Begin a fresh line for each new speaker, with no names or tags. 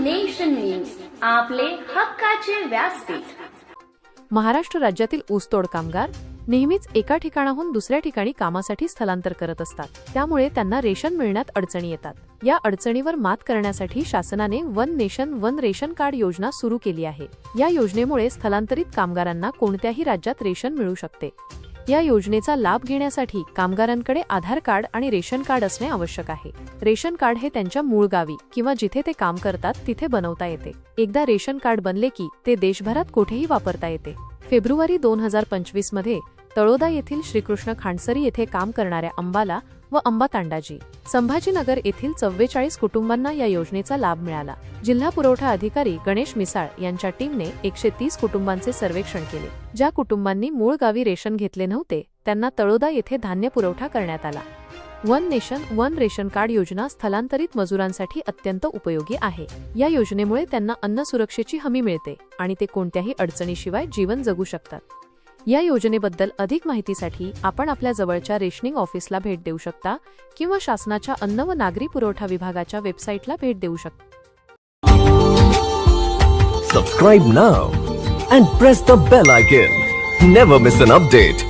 Nation news आपले हक्काचे व्यासपीठ.
महाराष्ट्र राज्यातील ऊसतोड कामगार नेहमीच एका ठिकाणाहून दुसऱ्या ठिकाणी कामासाठी स्थलांतर करत असतात. त्यामुळे त्यांना रेशन मिळण्यात अडचणी येतात. या अडचणीवर मात करण्यासाठी शासनाने one nation one ration card योजना सुरू केली आहे. या योजनेमुळे स्थलांतरित कामगारांना कोणत्याही राज्यात रेशन मिळू शकते. या योजनेचा लाभ घेण्यासाठी कामगारांकडे आधार कार्ड आणि रेशन कार्ड असणे आवश्यक आहे. रेशन कार्ड हे त्यांच्या मूळ गावी किंवा जिथे ते काम करतात तिथे बनवता येते. एकदा रेशन कार्ड बनले की ते देशभरात कुठेही वापरता येते. फेब्रुवारी दोन हजार पंचवीसमध्ये तळोदा येथील श्रीकृष्ण खांडसरी येथे काम करणाऱ्या अंबाला व अंबा तांडाजी संभाजीनगर येथील चव्वेचाळीस कुटुंबांना या योजनेचा लाभ मिळाला. जिल्हा पुरवठा अधिकारी गणेश मिसाळ यांच्या टीमने एकशे तीस कुटुंबांचे सर्वेक्षण केले. ज्या कुटुंबांनी मूळ गावी रेशन घेतले नव्हते त्यांना तळोदा येथे धान्य पुरवठा करण्यात आला. One nation one ration card योजना स्थलांतरित मजुरांसाठी अत्यंत उपयोगी आहे. या योजनेमुळे त्यांना अन्न सुरक्षेची हमी मिळते आणि ते कोणत्याही अडचणीशिवाय जीवन जगू शकतात. या योजनेबद्दल अधिक माहितीसाठी आपण आपल्या जवळच्या रेशनिंग ऑफिसला भेट देऊ शकता किंवा शासनाच्या अन्न व नागरी पुरवठा विभागाच्या वेबसाईटला भेट देऊ शकता.
Subscribe now and press the bell icon never miss an update